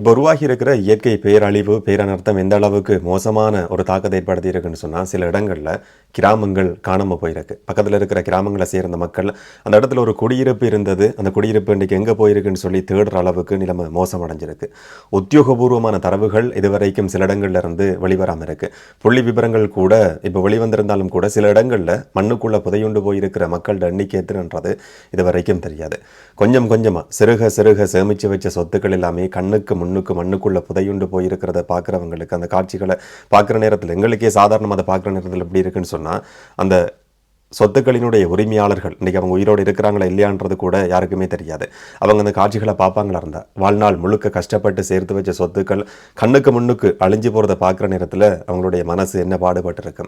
இப்போ உருவாகி இருக்கிற இயற்கை பேரழிவு பேரனர்த்தம் எந்த அளவுக்கு மோசமான ஒரு தாக்கத்தை ஏற்படுத்தி இருக்குன்னு சொன்னால் சில இடங்களில் கிராமங்கள் காணாமல் போயிருக்கு. பக்கத்தில் இருக்கிற கிராமங்களை சேர்ந்த மக்கள் அந்த இடத்துல ஒரு குடியிருப்பு இருந்தது அந்த குடியிருப்பு இன்றைக்கு எங்கே போயிருக்குன்னு சொல்லி தேடுற அளவுக்கு நிலைமை மோசமடைஞ்சிருக்கு. உத்தியோகபூர்வமான தரவுகள் இதுவரைக்கும் சில இடங்கள்ல இருந்து வெளிவராமல் இருக்குது புள்ளி விவரங்கள் கூட இப்போ வெளிவந்திருந்தாலும் கூட சில இடங்களில் மண்ணுக்குள்ளே புதையுண்டு போயிருக்கிற மக்களோட எண்ணிக்கை எத்தனைன்றது இது வரைக்கும் தெரியாது. கொஞ்சம் கொஞ்சமாக சிறுக சிறுக சேமித்து வச்ச சொத்துக்கள் எல்லாமே கண்ணுக்கு முன் மண்ணுக்கு மண்ணுக்குள்ள புதையுண்டு போயிருக்கிறத பார்க்குறவங்களுக்கு அந்த காட்சிகளை பார்க்குற நேரத்தில் எங்களுக்கே சாதாரணமாக அதை பார்க்குற நேரத்தில் எப்படி இருக்குன்னு சொன்னால் அந்த சொத்துக்களினுடைய உரிமையாளர்கள் இன்றைக்கி அவங்க உயிரோடு இருக்கிறாங்களா இல்லையான்றது கூட யாருக்குமே தெரியாது. அவங்க அந்த காட்சிகளை பார்ப்பாங்களா இருந்தால் வாழ்நாள் முழுக்க கஷ்டப்பட்டு சேர்த்து வச்ச சொத்துக்கள் கண்ணுக்கு முன்னுக்கு அழிஞ்சு போகிறத பார்க்குற நேரத்தில் அவங்களுடைய மனசு என்ன பாடுபட்டு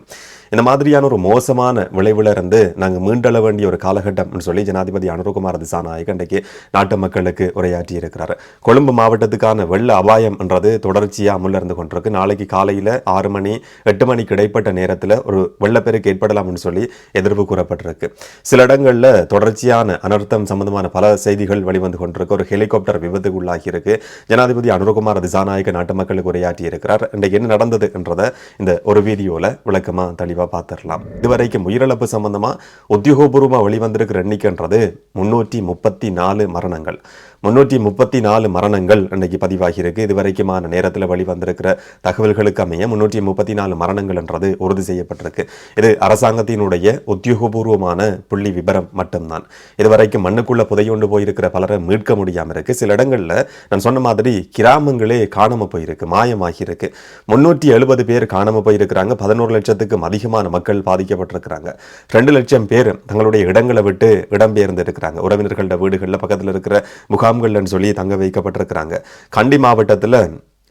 இந்த மாதிரியான ஒரு மோசமான விளைவுல இருந்து நாங்கள் மீண்டள வேண்டிய ஒரு காலகட்டம்னு சொல்லி ஜனாதிபதி அனுரகுமார் திசாநாயக் இன்றைக்கு நாட்டு மக்களுக்கு உரையாற்றி இருக்கிறார். கொழும்பு மாவட்டத்துக்கான வெள்ள அபாயம் என்றது தொடர்ச்சியாக இருந்து கொண்டிருக்கு. நாளைக்கு காலையில் ஆறு மணி எட்டு மணிக்கு இடைப்பட்ட நேரத்தில் ஒரு வெள்ளப்பெருக்கு ஏற்படலாம்னு சொல்லி எதிர்ப்பு கூறப்பட்டிருக்கு. சில இடங்களில் தொடர்ச்சியான அனர்த்தம் சம்பந்தமான பல செய்திகள் வெளிவந்து கொண்டிருக்கு. ஒரு ஹெலிகாப்டர் விபத்துக்கு உள்ளாகி இருக்கு ஜனாதிபதி அனுரகுமார் திசாநாயக நாட்டு மக்களுக்கு உரையாற்றி இருக்கிறார் இன்றைக்கு என்ன நடந்தது என்றதை இந்த ஒரு வீடியோவில் விளக்கமாக தெளிவாக பார்த்துடலாம். இதுவரைக்கும் உயிரிழப்பு சம்பந்தமாக உத்தியோகபூர்வமாக வெளிவந்திருக்கிற எண்ணிக்கைன்றது முன்னூற்றி முப்பத்தி நாலு மரணங்கள். முன்னூற்றி முப்பத்தி நாலு மரணங்கள் இன்றைக்கு பதிவாகியிருக்கு. இதுவரைக்குமான நேரத்தில் வெளிவந்திருக்கிற தகவல்களுக்கு அமைய முன்னூற்றி முப்பத்தி நாலு மரணங்கள் என்றது உறுதி செய்யப்பட்டிருக்கு. இது அரசாங்கத்தினுடைய உத்தியோகபூர்வமான புள்ளி விபரம் மட்டும்தான். இதுவரைக்கும் மண்ணுக்குள்ள புதையொண்டு போயிருக்கிற பலரை மீட்க முடியாமல் இருக்கு. சில இடங்களில் நான் சொன்ன மாதிரி கிராமங்களே காணாம போயிருக்கு மாயமாகியிருக்கு. முன்னூற்றி எழுபது பேர் காணாம போயிருக்கிறாங்க. பதினோரு லட்சத்துக்கும் அதிகமான மக்கள் பாதிக்கப்பட்டிருக்கிறாங்க. ரெண்டு லட்சம் பேர் தங்களுடைய இடங்களை விட்டு இடம்பெயர்ந்து இருக்கிறாங்க உறவினர்களோட வீடுகளில் பக்கத்தில் இருக்கிற முகாம்கள்னு சொல்லி தங்க வைக்கப்பட்டிருக்கிறாங்க. கண்டி மாவட்டத்தில்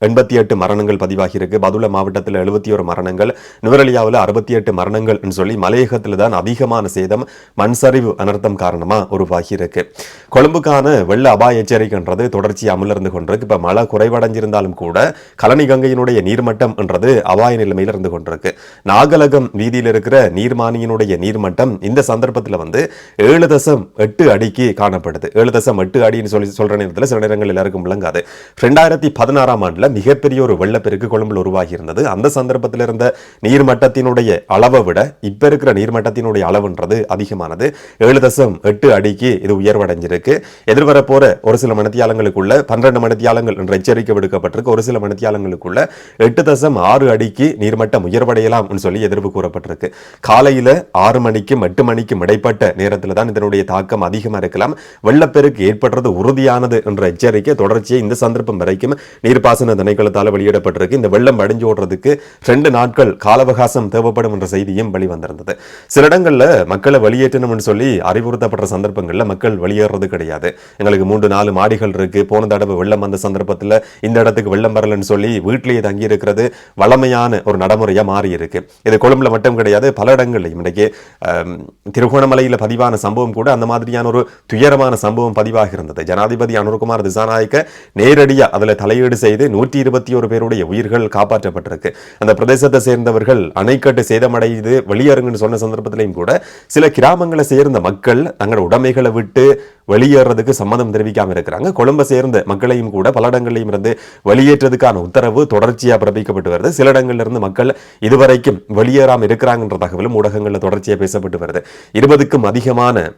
எண்பத்தி எட்டு மரணங்கள் பதிவாகியிருக்கு. பதுல பதுள மாவட்டத்தில் எழுபத்தி ஒரு மரணங்கள் நுவரலியாவில் அறுபத்தி எட்டு மரணங்கள்னு சொல்லி மலையகத்தில் தான் அதிகமான சேதம் மண் சரிவு அனர்த்தம் காரணமாக உருவாகியிருக்கு. கொழும்புக்கான வெள்ள அபாய எச்சரிக்கைன்றது தொடர்ச்சி அமலிருந்து கொண்டிருக்கு. இப்போ மழை குறைவடைஞ்சிருந்தாலும் கூட கலனி கங்கையினுடைய நீர்மட்டம் என்றது அபாய நிலைமையில் இருந்து கொண்டிருக்கு. நாகலகம் வீதியில் இருக்கிற நீர்மானியினுடைய நீர்மட்டம் இந்த சந்தர்ப்பத்தில் வந்து ஏழு தசம் எட்டு அடிக்கு காணப்படுது. ஏழு தசம் எட்டு அடின்னு சொல்லி சொல்ற நேரத்தில் சில நேரங்கள் எல்லாருக்கும் விளங்காது. ரெண்டாயிரத்தி பதினாறாம் ஆண்டுல மிகப்பெரிய ஒரு வெள்ளப்பெருக்கு கொழும்பில் உருவாகி இருந்தது அந்த சந்தர்ப்பத்தில் இருந்த நீர்மட்டத்தினுடைய அளவை விட இப்போ இருக்கிற நீர்மட்டத்தினுடைய அளவுன்றது அதிகமானது. ஏழு தசம் எட்டு அடிக்கு இது உயர்வடைஞ்சிருக்கு. எதிர்வரப்போற ஒரு சில மணித்தியாலங்களுக்குள்ள பன்னிரண்டு மணித்தியாலங்கள் என்ற எச்சரிக்கை விடுக்கப்பட்டிருக்கு. ஒரு சில மணித்தியாலங்களுக்குள்ள எட்டு தசம் ஆறு அடிக்கு நீர்மட்டம் உயர்வடையலாம் சொல்லி எதிர்ப்பு கூறப்பட்டிருக்கு. காலையில் ஆறு மணிக்கும் எட்டு மணிக்கும் இடைப்பட்ட நேரத்தில் தான் இதனுடைய தாக்கம் அதிகமாக இருக்கலாம். வெள்ளப்பெருக்கு ஏற்படுறது உறுதியானது என்ற எச்சரிக்கை தொடர்ச்சியை இந்த சந்தர்ப்பம் வரைக்கும் நீர்ப்பாசன திணைக்களத்தால் வெளியிடப்பட்டிருக்கு. இந்த வெள்ளம் அடைஞ்சு ஓடுறதுக்கு ரெண்டு நாட்கள் கால அவகாசம் தேவைப்படும் என்ற செய்தியும் வெளிவந்திருந்தது. சில இடங்களில் மக்களை வெளியேற்றணும்னு சொல்லி அறிவுறுத்தப்படுற சந்தர்ப்பங்களில் மக்கள் வெளியேறது கிடையாது. எங்களுக்கு மூன்று நாலு மாடிகள் இருக்கு. போன தடவை வெள்ளம் வந்த சந்தர்ப்பத்தில் இந்த இடத்துக்கு வெள்ளம் வரலன்னு சொல்லி வீட்டிலேயே தங்கி இருக்கிறது வளமையான ஒரு நடைமுறையாக மாறி இருக்கு இது கொழும்புல மட்டும் கிடையாது பல இடங்கள்லையும். இன்றைக்கு திருகோணமலையில் பதிவான சம்பவம் கூட அந்த மாதிரியான ஒரு துயரமான சம்பவம் பதிவாகி இருந்தது. ஜனாதிபதி அனுர்குமார் திசாநாயக்க நேரடியாக அதில் தலையீடு செய்து நூற்றி இருபத்தி ஒரு பேருடைய உயிர்கள் காப்பாற்றப்பட்டிருக்கு. அந்த பிரதேசத்தை சேர்ந்தவர்கள் அணைக்கட்டு சேதமடைந்து வெளியேறுங்கன்னு சொன்ன சந்தர்ப்பத்திலையும் கூட சில கிராமங்களை சேர்ந்த மக்கள் தங்களோட உடைமைகளை விட்டு வெளியேறதுக்கு சம்மதம் தெரிவிக்காம இருக்கிறாங்க. கொழும்பை சேர்ந்த மக்களையும் கூட பல இடங்களையும் இருந்து வெளியேற்றதுக்கான உத்தரவு தொடர்ச்சியாக பிறப்பிக்கப்பட்டு வருது. சில இடங்கள்ல இருந்து மக்கள் இதுவரைக்கும் வெளியேறாமல் இருக்கிறாங்கன்ற தகவலும் ஊடகங்களில் தொடர்ச்சியாக பேசப்பட்டு வருது. இருபதுக்கும் அதிகமான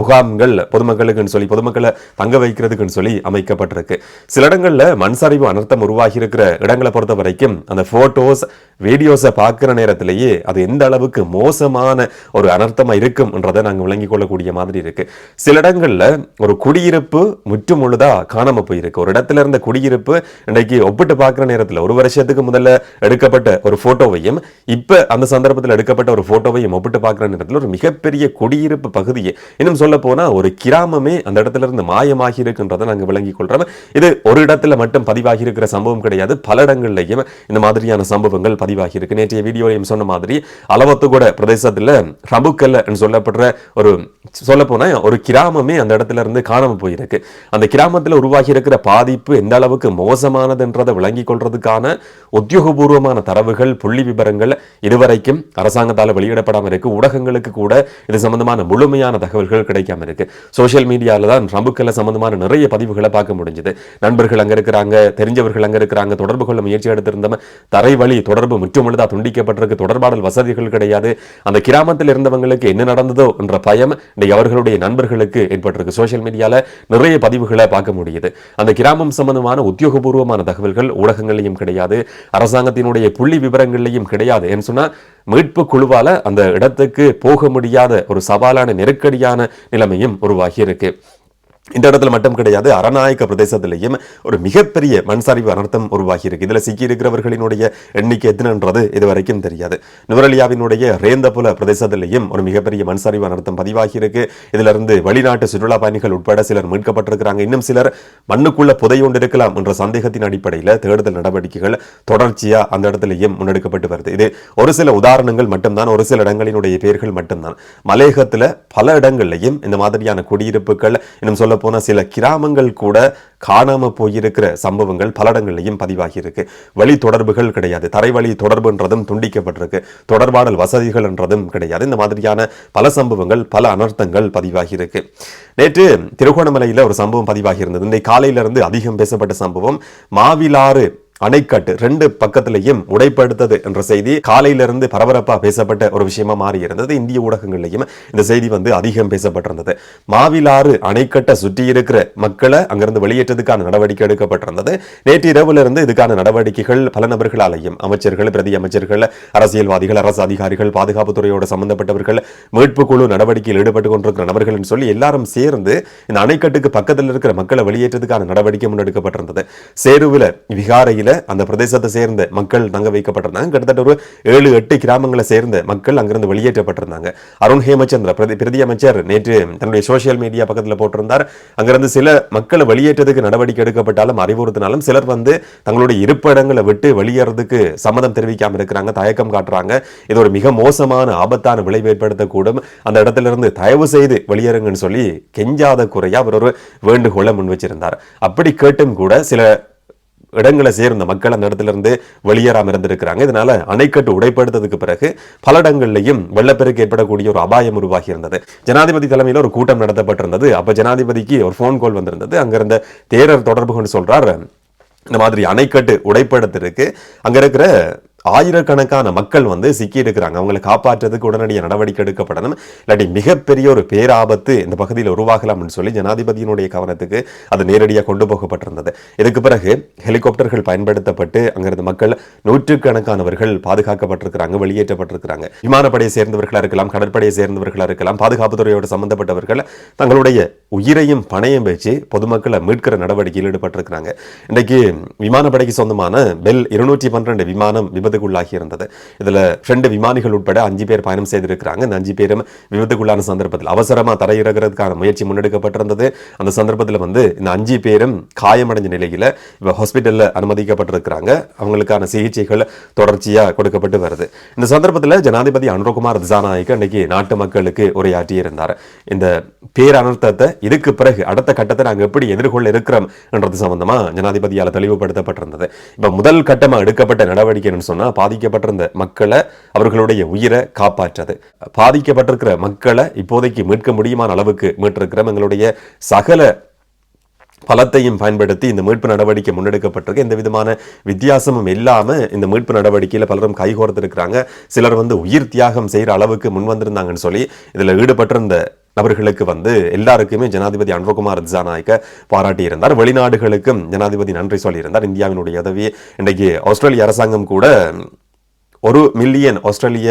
முகாம்கள் பொதுமக்களுக்குன்னு சொல்லி பொதுமக்களை தங்க வைக்கிறதுக்குன்னு சொல்லி அமைக்கப்பட்டிருக்கு. சில இடங்கள்ல மண் சரிவு அனர்த்தம் உருவாகி இருக்கிற இடங்களை பொறுத்த வரைக்கும் அந்த போட்டோஸ் வீடியோஸை பார்க்குற நேரத்திலேயே அது எந்த அளவுக்கு மோசமான ஒரு அனர்த்தமாக இருக்கும்ன்றதை நாங்கள் விளங்கிக் கொள்ளக்கூடிய மாதிரி இருக்கு. சில இடங்கள்ல ஒரு குடியிருப்பு முற்று முழுதா காணாம போயிருக்கு. ஒரு இடத்துல இருந்த குடியிருப்பு இன்றைக்கு ஒப்பிட்டு பார்க்குற நேரத்தில் ஒரு வருஷத்துக்கு முதல்ல எடுக்கப்பட்ட ஒரு போட்டோவையும் இப்ப அந்த சந்தர்ப்பத்தில் எடுக்கப்பட்ட ஒரு போட்டோவையும் ஒப்பிட்டு பார்க்குற நேரத்தில் ஒரு மிகப்பெரிய குடியிருப்பு பகுதியை இன்னும் சொல்ல போனால் ஒரு கிராமமே அந்த இடத்துல இருந்து மாயமாகி இருக்குன்றதை நாங்கள் விளங்கிக் கொள்கிறோம் இது ஒரு இடத்துல மட்டும் பதிவாகி இருக்கிற சம்பவம் கிடையாது. பல இடங்கள்லையும் இந்த மாதிரியான சம்பவங்கள் பதிவாகி இருக்கு. நேற்றைய வீடியோலையும் சொன்ன மாதிரி அளவத்துக்கூட பிரதேசத்தில் ரபுக்கல் சொல்லப்படுற ஒரு சொல்ல போனா ஒரு கிராமமே அந்த இடத்துல இருந்து காணாமல் போயிருக்கு. அந்த கிராமத்தில் உருவாகி இருக்கிற பாதிப்பு எந்த அளவுக்கு மோசமானதுன்றதை விளங்கிக் கொள்றதுக்கான உத்தியோகபூர்வமான தரவுகள் புள்ளி விவரங்கள் இதுவரைக்கும் அரசாங்கத்தால் வெளியிடப்படாமல் இருக்கு. ஊடகங்களுக்கு கூட இது சம்பந்தமான முழுமையான தகவல்கள் கிடைக்காம இருக்கு. சோஷியல் மீடியாவில் தான் ட்ரம்புக்கெல்லாம் சம்பந்தமான நிறைய பதிவுகளை பார்க்க முடிஞ்சது. நண்பர்கள் அங்கே இருக்கிறாங்க தெரிஞ்சவர்கள் அங்கே இருக்கிறாங்க தொடர்பு கொள்ள முயற்சி எடுத்திருந்தவங்க தரை வழி தொடர்பு முற்றுமுழுதாக துண்டிக்கப்பட்டிருக்கு தொடர்பாடல் வசதிகள் கிடையாது. அந்த கிராமத்தில் இருந்தவங்களுக்கு என்ன நடந்ததோ என்ற பயம் இன்னைக்கு அவர்களுடைய நண்பர்களுக்கு ஏற்பட்டிருக்கு. சோஷியல் மீடியாவில் நிறைய பதிவுகளை பார்க்க முடியுது. அந்த கிராமம் சம்பந்தமான உத்தியோகபூர்வமான தகவல்கள் ஊடகங்களையும் கிடையாது. அரசாங்கத்தினுடைய புள்ளி விவரங்களையும் கிடையாது. என்று சொன்னால் மீட்பு குழுவால அந்த இடத்துக்கு போக முடியாத ஒரு சவாலான நெருக்கடியான நிலைமையும் உருவாகி இருக்கு. இந்த இடத்துல மட்டும் கிடையாது அரநாயக்க பிரதேசத்திலேயும் ஒரு மிகப்பெரிய மண்சரிவு அனர்த்தம் உருவாகி இருக்கு இதுல எண்ணிக்கை எத்தனைன்றது இது வரைக்கும் தெரியாது. நுவரலியாவினுடைய ரேந்தபுல பிரதேசத்திலேயும் ஒரு மிகப்பெரிய மண்சரிவு அனர்த்தம் பதிவாகி இருக்கு வெளிநாட்டு சுற்றுலா பயணிகள் உட்பட சிலர் மீட்கப்பட்டிருக்கிறாங்க. இன்னும் சிலர் மண்ணுக்குள்ள புதையொண்டிருக்கலாம் என்ற சந்தேகத்தின் அடிப்படையில் தேடுதல் நடவடிக்கைகள் தொடர்ச்சியா அந்த இடத்திலேயும் முன்னெடுக்கப்பட்டு வருது. இது ஒரு சில உதாரணங்கள் மட்டும்தான் ஒரு சில இடங்களினுடைய பெயர்கள் மட்டும்தான். மலையகத்தில் பல இடங்கள்லையும் இந்த மாதிரியான குடியிருப்புகள் இன்னும் சொல்ல போனா சில கிராமங்கள் கூட காணாம போயிருக்கிற சம்பவங்கள் பல இடங்கள்லையும் பதிவாகி இருக்கு வழி தொடர்புகள் கிடையாது. தரைவழி தொடர்புன்றதும் துண்டிக்கப்பட்டிருக்கு. தொடர்பாடல் வசதிகள் என்றதும் கிடையாது. இந்த மாதிரியான பல சம்பவங்கள் பல அனர்த்தங்கள் பதிவாகி இருக்கு நேற்று திருகோணமலையில ஒரு சம்பவம் பதிவாகி இருந்தது இந்த இருந்து அதிகம் பேசப்பட்ட சம்பவம் மாவிலாறு அணைக்கட்டு ரெண்டு பக்கத்திலையும் உடைப்படுத்தது என்ற செய்தி காலையிலிருந்து பரபரப்பா பேசப்பட்ட ஒரு விஷயமா மாறி இருந்தது இந்திய ஊடகங்கள்லையும் இந்த செய்தி வந்து அதிகம் பேசப்பட்டிருந்தது. மாவிலாறு அணைக்கட்டை சுற்றி இருக்கிற மக்களை அங்கிருந்து வெளியேற்றதுக்கான நடவடிக்கை எடுக்கப்பட்டிருந்தது. நேற்று இரவுல இருந்து இதுக்கான நடவடிக்கைகள் பல நபர்களாலையும் அமைச்சர்கள் பிரதி அமைச்சர்கள் அரசியல்வாதிகள் அரசு அதிகாரிகள் பாதுகாப்புத்துறையோட சம்பந்தப்பட்டவர்கள் மீட்பு குழு நடவடிக்கையில் ஈடுபட்டு கொண்டிருக்கிற நபர்கள் சொல்லி எல்லாரும் சேர்ந்து இந்த அணைக்கட்டுக்கு பக்கத்தில் இருக்கிற மக்களை வெளியேற்றதுக்கான நடவடிக்கை முன்னெடுக்கப்பட்டிருந்தது. சேருவில் விகாரையில் அந்த பிரதேசத்தை சேர்ந்த மக்கள் தங்க வைக்கப்பட்டிருந்தாங்க. கிட்டத்தட்ட ஒரு ஏழு எட்டு கிராமங்களை சேர்ந்த மக்கள் அங்கிருந்து வெளியேற்றப்பட்டிருந்தாங்க. அருண் ஹேமச்சந்திர பிரதி அமைச்சர் நேற்று தன்னுடைய சோசியல் மீடியா பக்கத்தில் போட்டிருந்தார். அங்கிருந்து சில மக்களை வெளியேற்றதுக்கு நடவடிக்கை எடுக்கப்பட்டாலும் அறிவுறுத்தினாலும் சிலர் வந்து தங்களுடைய இருப்பிடங்களை விட்டு வெளியேறதுக்கு சம்மதம் தெரிவிக்காம இருக்கிறாங்க தயக்கம் காட்டுறாங்க. இது ஒரு மிக மோசமான ஆபத்தான விளைவு ஏற்படுத்தக்கூடும். அந்த இடத்திலிருந்து தயவு செய்து வெளியேறுங்கன்னு சொல்லி கெஞ்சாத குறையா அவர் ஒரு வேண்டுகோளை முன் வச்சிருந்தார் அப்படி கேட்டும் கூட சில இடங்களை சேர்ந்த மக்கள் அந்த இடத்துலேருந்து வெளியேறாமல் இருந்திருக்கிறாங்க. இதனால் அணைக்கட்டு உடைப்படுத்ததுக்கு பிறகு பல இடங்கள்லையும் வெள்ளப்பெருக்கு ஏற்படக்கூடிய ஒரு அபாயம் உருவாகி இருந்தது ஜனாதிபதி தலைமையில் ஒரு கூட்டம் நடத்தப்பட்டிருந்தது. அப்போ ஜனாதிபதிக்கு ஒரு ஃபோன் கால் வந்திருந்தது. அங்கிருந்த தேரர் தொடர்பு கொண்டு சொல்கிறார் இந்த மாதிரி அணைக்கட்டு உடைப்படுத்திருக்கு அங்கே இருக்கிற ஆயிரக்கணக்கான மக்கள் வந்து சிக்கி இருக்கிறாங்க அவங்களை காப்பாற்றுறதுக்கு உடனடியாக நடவடிக்கை எடுக்கப்படணும். இல்லாட்டி மிகப்பெரிய ஒரு பேராபத்து இந்த பகுதியில் உருவாகலாம்னு சொல்லி ஜனாதிபதியினுடைய கவனத்துக்கு அது நேரடியாக கொண்டு போகப்பட்டிருந்தது. இதுக்கு பிறகு ஹெலிகாப்டர்கள் பயன்படுத்தப்பட்டு அங்கிருந்த மக்கள் நூற்றுக்கணக்கானவர்கள் பாதுகாக்கப்பட்டிருக்கிறாங்க வெளியேற்றப்பட்டிருக்கிறாங்க. விமானப்படையை சேர்ந்தவர்களாக இருக்கலாம் கடற்படையை சேர்ந்தவர்களாக இருக்கலாம் பாதுகாப்பு துறையோடு சம்பந்தப்பட்டவர்கள் தங்களுடைய உயிரையும் பணையும் வச்சு பொதுமக்களை மீட்கிற நடவடிக்கையில் ஈடுபட்டிருக்கிறாங்க. இன்றைக்கு விமானப்படைக்கு சொந்தமான பெல் இருநூற்றி பன்னிரண்டு விமானம் விபத்து விபத்துக்குள்ளாகி இருந்தது இதுல ரெண்டு விமானிகள் உட்பட அஞ்சு பேர் பயணம் செய்திருக்கிறாங்க. இந்த அஞ்சு பேரும் விபத்துக்குள்ளான சந்தர்ப்பத்தில் அவசரமாக தரையிறக்கிறதுக்கான முயற்சி முன்னெடுக்கப்பட்டிருந்தது. அந்த சந்தர்ப்பத்தில் வந்து இந்த அஞ்சு பேரும் காயமடைஞ்ச நிலையில் இப்போ ஹாஸ்பிட்டலில் அனுமதிக்கப்பட்டிருக்கிறாங்க. அவங்களுக்கான சிகிச்சைகள் தொடர்ச்சியாக கொடுக்கப்பட்டு வருது. இந்த சந்தர்ப்பத்தில் ஜனாதிபதி அனுரகுமார் திசாநாயக்கு அன்னைக்கு நாட்டு மக்களுக்கு உரையாற்றி இருந்தார் இந்த பேரனர்த்தத்தை இதுக்கு பிறகு அடுத்த கட்டத்தை நாங்கள் எப்படி எதிர்கொள்ள இருக்கிறோம் என்றது சம்பந்தமாக ஜனாதிபதியால் தெளிவுபடுத்தப்பட்டிருந்தது. இப்போ முதல் கட்டமாக எடுக்கப்பட்ட நடவடிக்கை என்னன்னு பாதிக்கப்பட்டிருந்த மக்களை அவர்களுடைய உயிரை காப்பாற்றது. பாதிக்கப்பட்டிருக்கிற மக்களை இப்போதைக்கு மீட்க முடியுமான அளவுக்கு மீட்டிருக்கிறோம் எங்களுடைய சகல பலத்தையும் பயன்படுத்தி இந்த மீட்பு நடவடிக்கை முன்னெடுக்கப்பட்டிருக்கு. எந்த விதமான வித்தியாசமும் இல்லாமல் இந்த மீட்பு நடவடிக்கையில் பலரும் கைகோர்த்திருக்கிறாங்க. சிலர் வந்து உயிர் தியாகம் செய்கிற அளவுக்கு முன் வந்திருந்தாங்கன்னு சொல்லி இதில் ஈடுபட்டிருந்த நபர்களுக்கு வந்து எல்லாருக்குமே ஜனாதிபதி அன்வகுமார் திசாநாயக்க பாராட்டி இருந்தார் வெளிநாடுகளுக்கும் ஜனாதிபதி நன்றி சொல்லியிருந்தார். இந்தியாவினுடைய உதவி இன்றைக்கு ஆஸ்திரேலிய அரசாங்கம் கூட ஒரு மில்லியன் ஆஸ்திரேலிய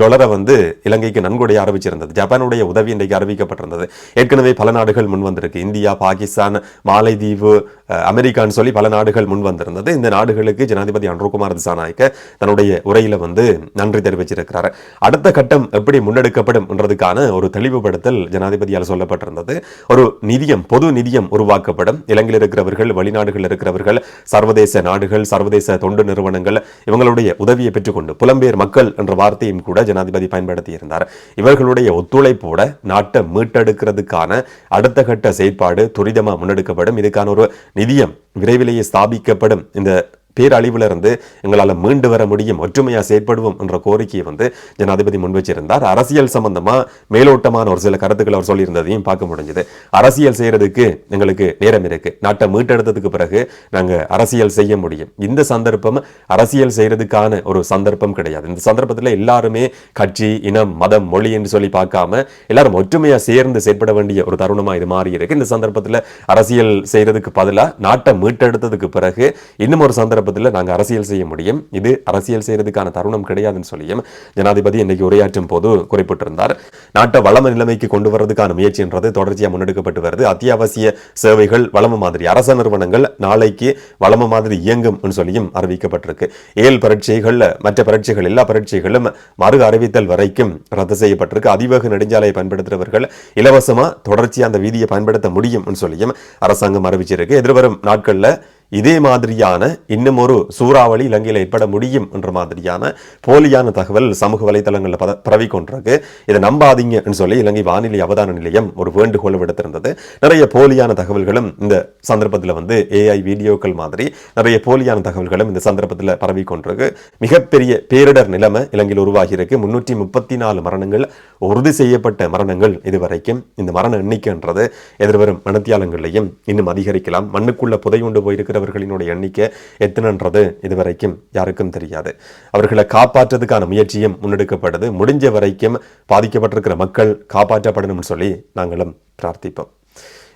டொலரை டாலரை வந்து இலங்கைக்கு நன்கொடை ஆரம்பிச்சிருந்தது ஜப்பானுடைய உதவி இன்றைக்கு அறிவிக்கப்பட்டிருந்தது. ஏற்கனவே பல நாடுகள் முன் வந்திருக்கு. இந்தியா பாகிஸ்தான் மாலைதீவு uh, அமெரிக்கான்னு சொல்லி பல நாடுகள் முன் வந்திருந்தது. இந்த நாடுகளுக்கு ஜனாதிபதி அன்ருகுமார் திசாநாயக்க தன்னுடைய உரையில வந்து நன்றி தெரிவிச்சிருக்கிறார். அடுத்த கட்டம் எப்படி முன்னெடுக்கப்படும் என்றதுக்கான ஒரு தெளிவுபடுத்தல் ஜனாதிபதியால் சொல்லப்பட்டிருந்தது. ஒரு நிதியம் பொது நிதியம் உருவாக்கப்படும். இலங்கையில் இருக்கிறவர்கள் வெளிநாடுகள் இருக்கிறவர்கள் சர்வதேச நாடுகள் சர்வதேச தொண்டு நிறுவனங்கள் இவங்களுடைய உதவியை பெற்று பெற்றுக்கொண்டு புலம்பெயர் மக்கள் என்ற வார்த்தையும் கூட ஜனாதிபதி பயன்படுத்தி இருந்தார் இவர்களுடைய ஒத்துழைப்போட நாட்டை மீட்டெடுக்கிறதுக்கான அடுத்த கட்ட செயற்பாடு துரிதமா முன்னெடுக்கப்படும். இதுக்கான ஒரு நிதியம் விரைவிலேயே ஸ்தாபிக்கப்படும். இந்த பேரழிவுல இருந்து எங்களால் மீண்டு வர முடியும் ஒற்றுமையாக செயற்படுவோம் என்ற கோரிக்கையை வந்து ஜனாதிபதி முன்வச்சிருந்தார் அரசியல் சம்பந்தமாக மேலோட்டமான ஒரு சில கருத்துக்களை அவர் சொல்லியிருந்ததையும் பார்க்க முடிஞ்சது. அரசியல் செய்யறதுக்கு எங்களுக்கு நேரம் இருக்கு. நாட்டை மீட்டெடுத்ததுக்கு பிறகு நாங்க அரசியல் செய்ய முடியும். இந்த சந்தர்ப்பம் அரசியல் செய்யறதுக்கான ஒரு சந்தர்ப்பம் கிடையாது. இந்த சந்தர்ப்பத்தில் எல்லாருமே கட்சி இனம் மதம் மொழி என்று சொல்லி பார்க்காம எல்லாரும் ஒற்றுமையா சேர்ந்து செயற்பட வேண்டிய ஒரு தருணமாக இது மாறி இருக்கு. இந்த சந்தர்ப்பத்தில் அரசியல் செய்யறதுக்கு பதிலா நாட்டை மீட்டெடுத்ததுக்கு பிறகு இன்னும் ஒரு சந்தர்ப்பம் சந்தர்ப்பத்தில் நாங்கள் அரசியல் செய்ய முடியும். இது அரசியல் செய்யறதுக்கான தருணம் கிடையாதுன்னு சொல்லியும் ஜனாதிபதி இன்னைக்கு உரையாற்றும் போது குறிப்பிட்டிருந்தார். நாட்டை வளம நிலைமைக்கு கொண்டு வரதுக்கான முயற்சின்றது தொடர்ச்சியாக முன்னெடுக்கப்பட்டு வருது. அத்தியாவசிய சேவைகள் வளம மாதிரி அரச நிறுவனங்கள் நாளைக்கு வளம மாதிரி இயங்கும் சொல்லியும் அறிவிக்கப்பட்டிருக்கு. ஏல் பரீட்சைகள் மற்ற பரீட்சைகள் எல்லா பரீட்சைகளும் மறு அறிவித்தல் வரைக்கும் ரத்து செய்யப்பட்டிருக்கு. அதிவேக நெடுஞ்சாலையை பயன்படுத்துறவர்கள் இலவசமா தொடர்ச்சியாக அந்த வீதியை பயன்படுத்த முடியும் சொல்லியும் அரசாங்கம் அறிவிச்சிருக்கு. எதிர்வரும் நாட்களில் இதே மாதிரியான இன்னும் ஒரு சூறாவளி இலங்கையில் ஏற்பட முடியும் என்ற மாதிரியான போலியான தகவல் சமூக வலைதளங்களில் பத பரவி கொண்டிருக்கு. இதை நம்பாதீங்கன்னு சொல்லி இலங்கை வானிலை அவதான நிலையம் ஒரு வேண்டுகோள் விடுத்திருந்தது. நிறைய போலியான தகவல்களும் இந்த சந்தர்ப்பத்தில் வந்து ஏஐ வீடியோக்கள் மாதிரி நிறைய போலியான தகவல்களும் இந்த சந்தர்ப்பத்தில் பரவி கொண்டிருக்கு. மிகப்பெரிய பேரிடர் நிலைமை இலங்கையில் உருவாகி இருக்கு முன்னூற்றி முப்பத்தி நாலு மரணங்கள் உறுதி செய்யப்பட்ட மரணங்கள் இதுவரைக்கும் இந்த மரண எண்ணிக்கைன்றது எதிர்வரும் மனத்தியாலங்களையும் இன்னும் அதிகரிக்கலாம். மண்ணுக்குள்ள புதையுண்டு போயிருக்கிற இருக்கிறவர்களினுடைய எண்ணிக்கை எத்தனைன்றது இதுவரைக்கும் யாருக்கும் தெரியாது. அவர்களை காப்பாற்றுறதுக்கான முயற்சியும் முன்னெடுக்கப்படுது. முடிஞ்ச வரைக்கும் பாதிக்கப்பட்டிருக்கிற மக்கள் காப்பாற்றப்படணும்னு சொல்லி நாங்களும் பிரார்த்திப்போம்.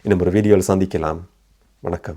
இன்னும் ஒரு வீடியோவில் சந்திக்கலாம். வணக்கம்.